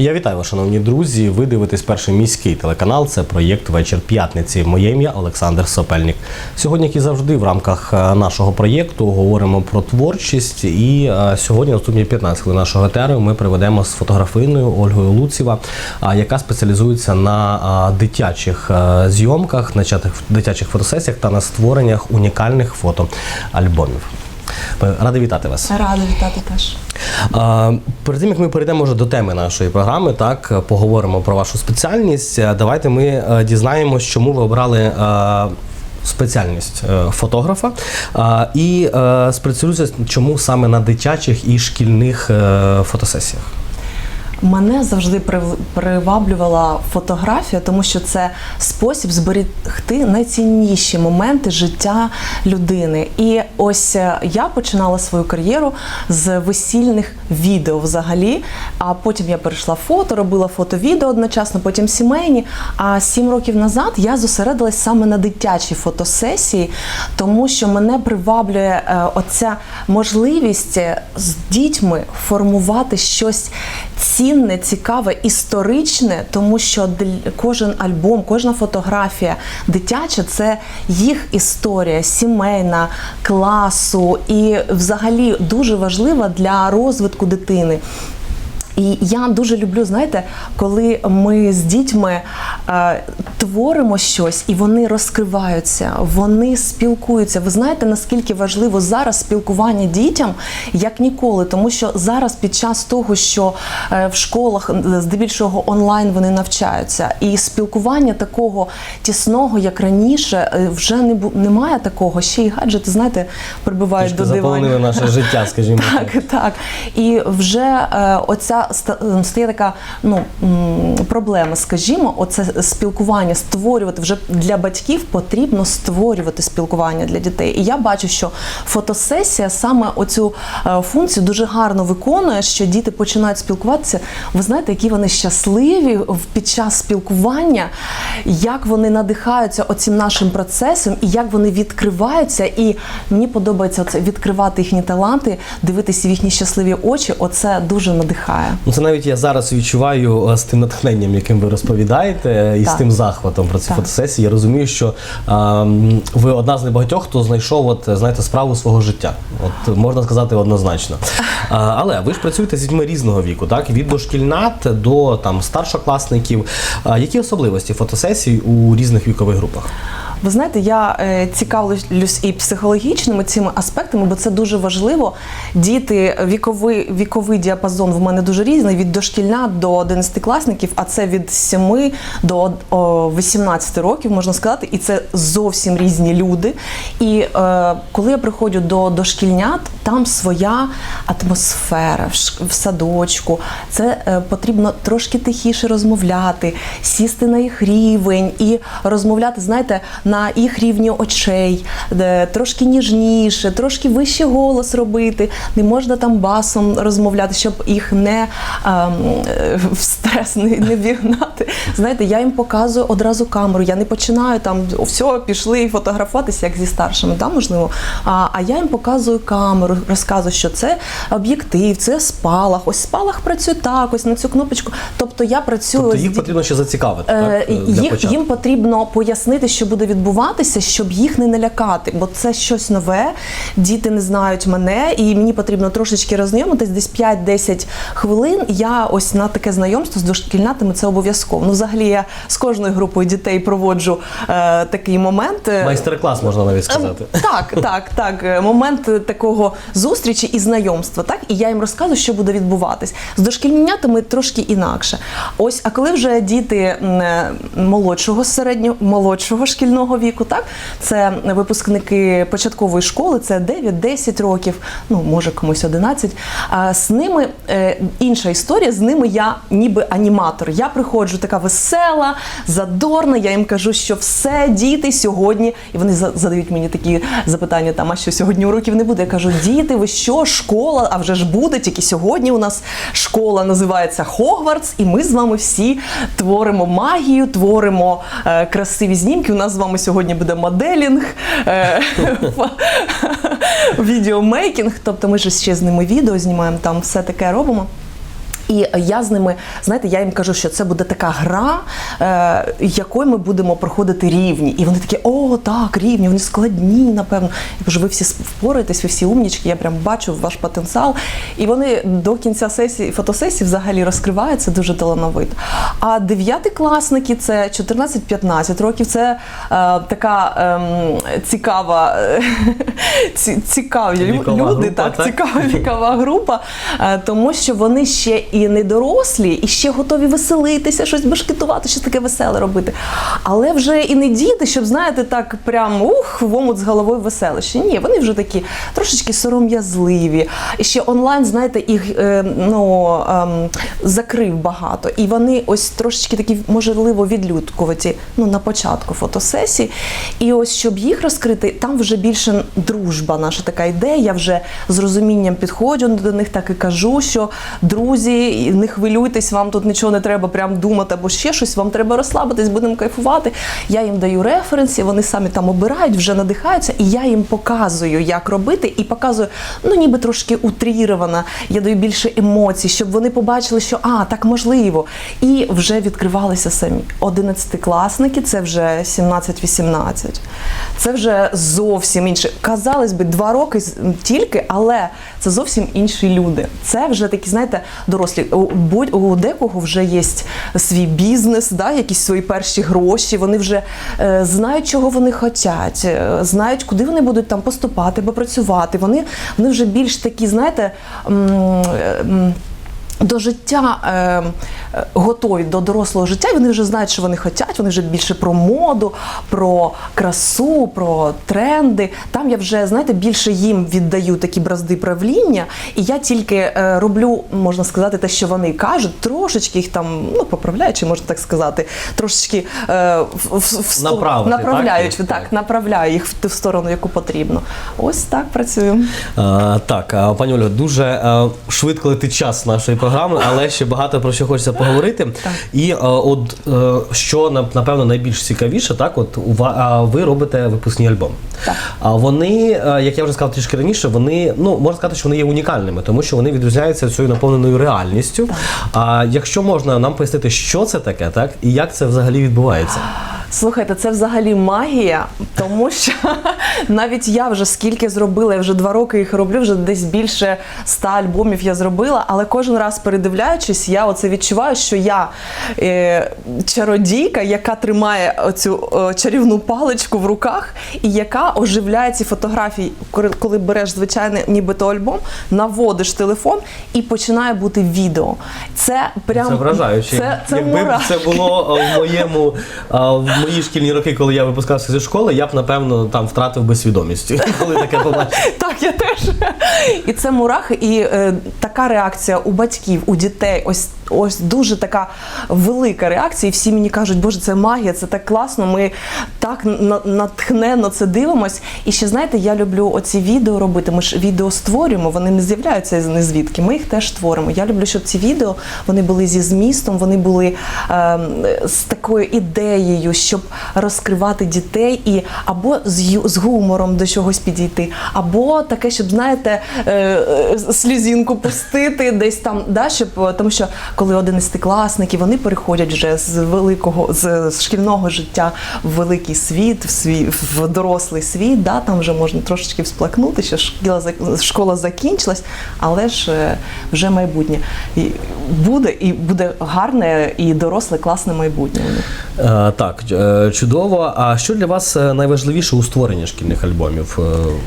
Я вітаю вас, шановні друзі. Ви дивитесь перший міський телеканал. Це проєкт Вечір п'ятниці. Моє ім'я Олександр Сопельник. Сьогодні, як і завжди, в рамках е, нашого проєкту говоримо про творчість. І е, сьогодні, наступні 15 хвилин нашого етеру, ми приведемо з фотографиною Ольгою Луціва, яка спеціалізується на дитячих е, зйомках, на дитячих фотосесіях та на створеннях унікальних фотоальбомів. Е, Радий вітати вас. Рада вітати теж. Перед тим як ми перейдемо вже до теми нашої програми, так поговоримо про вашу спеціальність. Е, Давайте ми е, дізнаємось, чому ви обрали. Спеціальність фотографа і е, чому саме на дитячих і шкільних фотосесіях. Мене завжди прив- приваблювала фотографія, тому що це спосіб зберегти найцінніші моменти життя людини. І ось е, я починала свою кар'єру з весільних відео взагалі. А потім я перейшла фото, робила фото-відео одночасно, потім сімейні. А сім років назад я зосередилась саме на дитячій фотосесії, тому що мене приваблює е, оця можливість е, з дітьми формувати щось цінне, цікаве, історичне, тому що кожен альбом, кожна фотографія дитяча це їх історія, сімейна, класу і взагалі дуже важлива для розвитку дитини. І я дуже люблю, знаєте, коли ми з дітьми е, творимо щось і вони розкриваються, вони спілкуються. Ви знаєте, наскільки важливо зараз спілкування дітям як ніколи, тому що зараз під час того, що е, в школах здебільшого онлайн вони навчаються, і спілкування такого тісного, як раніше, е, вже не бу- немає такого. Ще й гаджети, знаєте, прибивають Трішки до дивану. заповнили наше життя, скажімо так. Так, так. І вже е, оця стає така ну, проблема, скажімо, оце спілкування, створювати вже для батьків потрібно створювати спілкування для дітей. І я бачу, що фотосесія саме оцю е, функцію дуже гарно виконує, що діти починають спілкуватися. Ви знаєте, які вони щасливі під час спілкування, як вони надихаються оцим нашим процесом, і як вони відкриваються. І мені подобається це відкривати їхні таланти, дивитися в їхні щасливі очі. Оце дуже надихає. Ну, це навіть я зараз відчуваю е, з тим натхненням, яким ви розповідаєте, е, і з тим захватом про ці Так. фотосесії. Я розумію, що а, ви одна з небагатьох, хто знайшов от, е, знаєте, справу свого життя. От можна сказати однозначно. А, але ви ж працюєте з дітьми різного віку, так? Від дошкільнат до там старшокласників. А, які особливості фотосесій у різних вікових групах? Ви знаєте, я е, цікавлюсь і психологічними цими аспектами, бо це дуже важливо. Діти, віковий, віковий діапазон в мене дуже різний від дошкільнят до 11-класників, а це від 7 до 18 років, можна сказати, і це зовсім різні люди. І е, коли я приходжу до дошкільнят, там своя атмосфера в садочку. Це е, потрібно трошки тихіше розмовляти, сісти на їх рівень і розмовляти, знаєте, на їх рівні очей, трошки ніжніше, трошки вище голос робити. Не можна там басом розмовляти, щоб їх не ем, е, в стрес не, не вігнати. Знаєте, я їм показую одразу камеру. Я не починаю там все, пішли фотографуватися, як зі старшими, да, можливо. А, а я їм показую камеру, розказую, що це об'єктив, це спалах. Ось спалах працює так, ось на цю кнопочку. Тобто я працюю Тобто їх потрібно ще зацікавити. Е, так, їх, їм потрібно пояснити, що буде відбуватися, щоб їх не налякати, бо це щось нове. Діти не знають мене, і мені потрібно трошечки роззнайомитись, десь 5-10 хвилин. Я ось на таке знайомство з дошкільнятами це обов'язково. Ну, взагалі, я з кожною групою дітей проводжу е, такий момент. е, Майстер-клас можна навіть сказати. так, так, так. е, Момент е, такого зустрічі і знайомства, так? І я їм розказую, що буде відбуватись. З дошкільнятами трошки інакше. Ось, а коли вже діти е, молодшого середнього молодшого шкільного віку, так це випускники початкової школи, це 9-10 років, ну може комусь 11. А з ними е, інша історія. З ними я ніби аніматор. Я приходжу така весела, задорна. Я їм кажу, що все, діти сьогодні, і вони задають мені такі запитання: там, а що сьогодні уроків не буде? Я кажу, діти, ви що, школа? А вже ж буде, тільки сьогодні у нас школа називається Хогвартс, і ми з вами всі творимо магію, творимо е, красиві знімки. У нас з вами сьогодні буде моделінг, е, відеомейкінг. Тобто ми ж ще з ними відео знімаємо, там все таке робимо. І я з ними, знаєте, я їм кажу, що це буде така гра, е, якою ми будемо проходити рівні. І вони такі, о, так, рівні, вони складні, напевно. Я кажу, ви всі впораєтесь, ви всі умнічки, я прям бачу ваш потенціал. І вони до кінця сесії, фотосесії взагалі розкриваються дуже талановито. А дев'ятикласники це 14-15 років. Це е, така ем, цікава, е, ці, цікаві Вікова люди, група, так, так? цікава вікова група, е, тому що вони ще і не дорослі, і ще готові веселитися, щось башкетувати, щось таке веселе робити. Але вже і не діти, щоб знаєте, так прям ух, в омут з головою веселище. Ні, вони вже такі трошечки сором'язливі. І ще онлайн, знаєте, їх е, ну, ем, закрив багато. І вони ось трошечки такі, можливо, відлюдкуваті ну, на початку фотосесії. І ось щоб їх розкрити, там вже більше дружба наша така йде. Я вже з розумінням підходжу до них, так і кажу, що друзі, не хвилюйтесь, вам тут нічого не треба прям думати або ще щось, вам треба розслабитись, будемо кайфувати. Я їм даю референси, вони самі там обирають, вже надихаються, і я їм показую, як робити, і показую, ну ніби трошки утрірована. Я даю більше емоцій, щоб вони побачили, що а, так можливо. І вже відкривалися самі. Одинадцятикласники це вже 17-18. Це вже зовсім інше. Казалось би, два роки тільки, але це зовсім інші люди. Це вже такі, знаєте, дорослі. Будь- у декого вже є свій бізнес, да, якісь свої перші гроші. Вони вже е, знають, чого вони хочуть, е, знають, куди вони будуть там поступати або працювати. Вони, вони вже більш такі, знаєте. м, е, до життя е, е, готові до дорослого життя, і вони вже знають, що вони хочуть, вони вже більше про моду, про красу, про тренди. Там я вже знаєте більше їм віддаю такі бразди правління, і я тільки е, роблю, можна сказати, те, що вони кажуть, трошечки їх там ну поправляючи, можна так сказати, трошечки е, в, в, в Направити, направляють так? так, Так. направляю їх в ту сторону, яку потрібно. Ось так працюю. А, так, пані Ольга, дуже а, швидко летить час нашої програми, але ще багато про що хочеться поговорити. І а, от е, що на- напевно найбільш цікавіше, так, от ви робите випускний альбом. Так. А вони, е, як я вже сказав трішки раніше, вони ну можна сказати, що вони є унікальними, тому що вони відрізняються цією наповненою реальністю. А якщо можна нам пояснити, що це таке, так і як це взагалі відбувається? Слухайте, це взагалі магія, тому що навіть я вже скільки зробила, я вже два роки їх роблю, вже десь більше ста альбомів я зробила, але кожен раз передивляючись, я оце відчуваю, що я е, чародійка, яка тримає оцю е, чарівну паличку в руках, і яка оживляє ці фотографії, коли, береш звичайний нібито альбом, наводиш телефон і починає бути відео. Це прям Це вражаюче. Це, це Якби мурах. це було в моєму а, в мої шкільні роки, коли я випускався зі школи, я б напевно там втратив би свідомість, коли таке побачив. Так, я теж. І це мурах, і е, така реакція у батьків, у дітей. Ось ось дуже така велика реакція. І всі мені кажуть, боже, це магія, це так класно. Ми так на- натхненно це дивимось. І ще знаєте, я люблю оці відео робити. Ми ж відео створюємо, вони не з'являються з незвідки. Ми їх теж створимо. Я люблю, щоб ці відео вони були зі змістом, вони були е, з такою ідеєю, щоб розкривати дітей і або з, з гумором до чогось підійти, або таке, щоб знаєте, е, е, слізінку пустити десь там, да, щоб е, тому що коли одинадцятикласники, вони переходять вже з великого з, шкільного життя в великий світ, в свій в дорослий світ. Да, там вже можна трошечки всплакнути, що школа зак- школа закінчилась, але ж е, вже майбутнє І буде і буде гарне і доросле, класне майбутнє. Е, так, е, чудово. А що для вас найважливіше у створенні шкільних альбомів?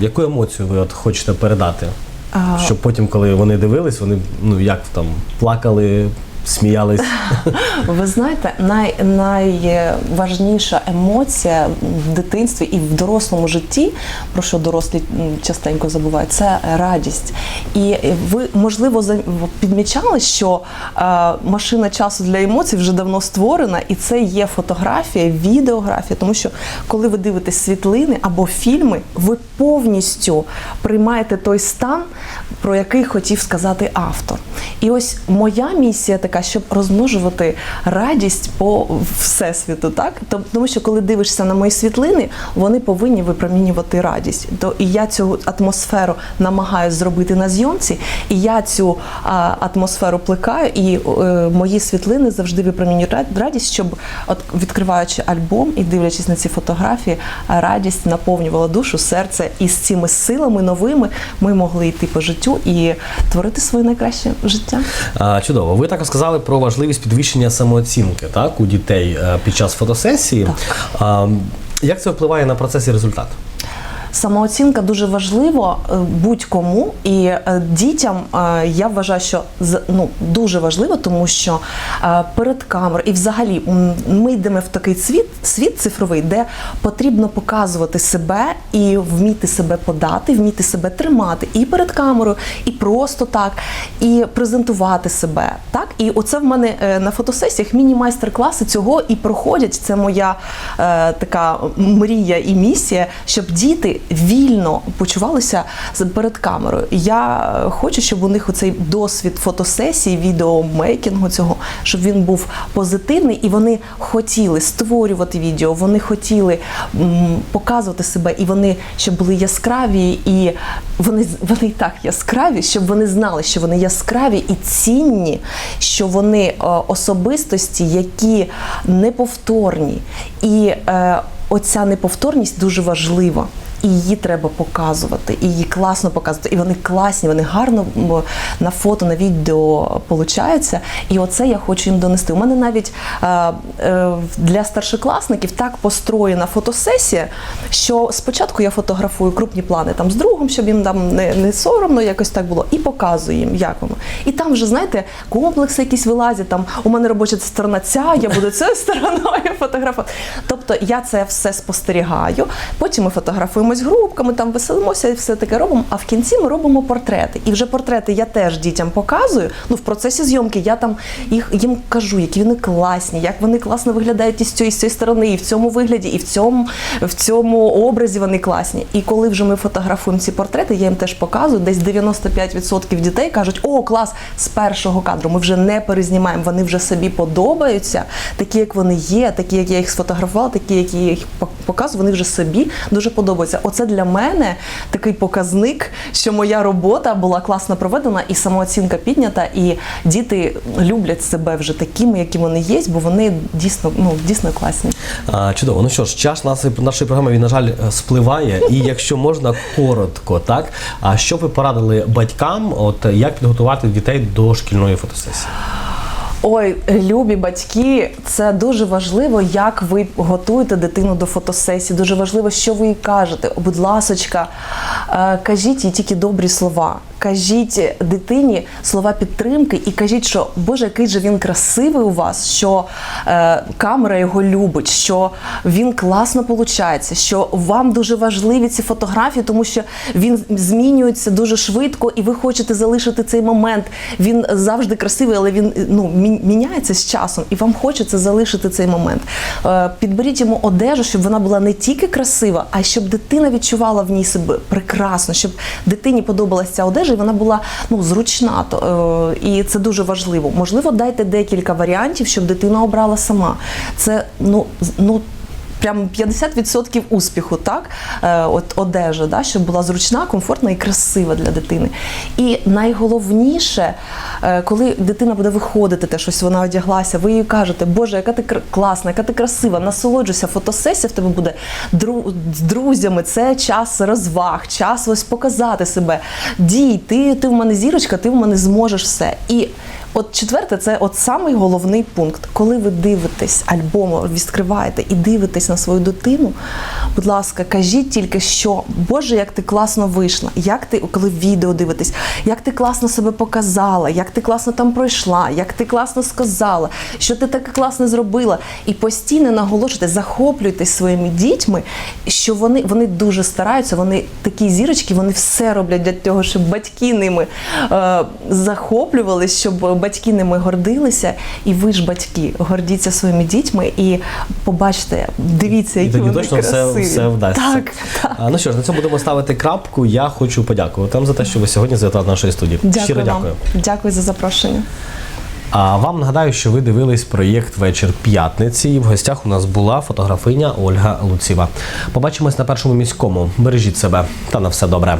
Яку емоцію ви от хочете передати? Щоб потім, коли вони дивились, вони ну як там плакали, сміялись. Ви знаєте, най, найважніша емоція в дитинстві і в дорослому житті, про що дорослі частенько забувають, це радість. І ви, можливо, підмічали, що е, машина часу для емоцій вже давно створена, і це є фотографія, відеографія, тому що коли ви дивитесь світлини або фільми, ви повністю приймаєте той стан, про який хотів сказати автор. І ось моя місія така така, щоб розмножувати радість по всесвіту, так тому що коли дивишся на мої світлини, вони повинні випромінювати радість. То і я цю атмосферу намагаюся зробити на зйомці, і я цю атмосферу плекаю, і е, мої світлини завжди випромінюють радість, щоб от відкриваючи альбом і дивлячись на ці фотографії, радість наповнювала душу, серце, і з цими силами новими ми могли йти по життю і творити своє найкраще життя. Чудово. Ви також сказали про важливість підвищення самооцінки так, у дітей е, під час фотосесії. Так. як це впливає на процес і результат? Самооцінка дуже важлива е, будь-кому, і е, дітям е, я вважаю, що ну, дуже важливо, тому що перед камерою і взагалі ми йдемо в такий світ, світ цифровий, де потрібно показувати себе і вміти себе подати, вміти себе тримати і перед камерою, і просто так, і презентувати себе. Так, і оце в мене на фотосесіях міні-майстер-класи цього і проходять. Це моя е, така мрія і місія, щоб діти вільно почувалися перед камерою. Я е, хочу, щоб у них оцей досвід фотосесії, відеомейкінгу цього, щоб він був позитивний, і вони хотіли створювати відео, вони хотіли показувати себе, і вони щоб були яскраві, і вони вони і так яскраві, щоб вони знали, що вони яскраві і цінні, що вони е, особистості, які неповторні. І е, оця неповторність дуже важлива. І її треба показувати, і її класно показувати. І вони класні, вони гарно на фото, на відео получаються. І оце я хочу їм донести. У мене навіть е, е, для старшокласників так построєна фотосесія, що спочатку я фотографую крупні плани там з другом, щоб їм там не, не соромно, якось так було, і показую їм, як воно. І там вже, знаєте, комплекси якісь вилазять. Там у мене робоча сторона ця, я буду цією стороною фотографувати. Тобто я це все спостерігаю. Потім ми фотографуємось групками, там веселимося і все таке робимо. А в кінці ми робимо портрети. І вже портрети я теж дітям показую. Ну в процесі зйомки я там їх їм кажу, які вони класні, як вони класно виглядають і з цієї, з цієї сторони, і в цьому вигляді, і в цьому, в цьому образі вони класні. І коли вже ми фотографуємо ці портрети, я їм теж показую. Десь 95% дітей кажуть: о, клас, з першого кадру ми вже не перезнімаємо. Вони вже собі подобаються, такі, як вони є, такі, як я їх сфотографувала, такі, які я їх пок- показую, вони вже собі дуже подобаються. Оце для мене такий показник, що моя робота була класно проведена, і самооцінка піднята, і діти люблять себе вже такими, які вони є, бо вони дійсно ну дійсно класні. А, чудово. Ну що ж, час нашої, нашої програми, він, на жаль, е, спливає. І якщо можна, коротко, так? А що ви порадили батькам, от як підготувати дітей до шкільної фотосесії? Ой, любі батьки, це дуже важливо, як ви готуєте дитину до фотосесії. Дуже важливо, що ви їй кажете. Будь ласочка, е, кажіть їй тільки добрі слова. Кажіть дитині слова підтримки і кажіть, що Боже, який же він красивий у вас, що е, камера його любить, що він класно получається, що вам дуже важливі ці фотографії, тому що він змінюється дуже швидко, і ви хочете залишити цей момент. Він завжди красивий, але він ну міняється з часом, і вам хочеться залишити цей момент. Е, Підберіть йому одежу, щоб вона була не тільки красива, а щоб дитина відчувала в ній себе прекрасно, щоб дитині подобалася ця одежа, і вона була ну зручна. То, е, і це дуже важливо. Можливо, дайте декілька варіантів, щоб дитина обрала сама. Це ну ну. Прям 50% успіху, так е, от одежа, да, щоб була зручна, комфортна і красива для дитини. І найголовніше, е, коли дитина буде виходити, те щось вона одяглася, ви їй кажете, Боже, яка ти класна, яка ти красива, насолоджуйся, фотосесія в тебе буде з друзями. Це час розваг, час ось показати себе. Дій, ти, ти в мене зірочка, ти в мене зможеш все. І От четверте, це от самий головний пункт. Коли ви дивитесь альбом, відкриваєте і дивитесь на свою дитину, будь ласка, кажіть тільки, що Боже, як ти класно вийшла, як ти, коли відео дивитесь, як ти класно себе показала, як ти класно там пройшла, як ти класно сказала, що ти таке класно зробила. І постійно наголошуйте, захоплюйтесь своїми дітьми, що вони, вони дуже стараються, вони такі зірочки, вони все роблять для того, щоб батьки ними е, захоплювались, щоб батьки ними гордилися. І ви ж батьки, гордіться своїми дітьми і побачите, дивіться, які тоді вони точно все, красиві. все вдасться. Так, так. А, ну що ж, на цьому будемо ставити крапку. Я хочу подякувати вам за те, що ви сьогодні завітали до нашої студії. Дякую Щиро вам. дякую. Дякую за запрошення. А вам нагадаю, що ви дивились проєкт Вечір п'ятниці. І в гостях у нас була фотографиня Ольга Луціва. Побачимось на першому міському. Бережіть себе та на все добре.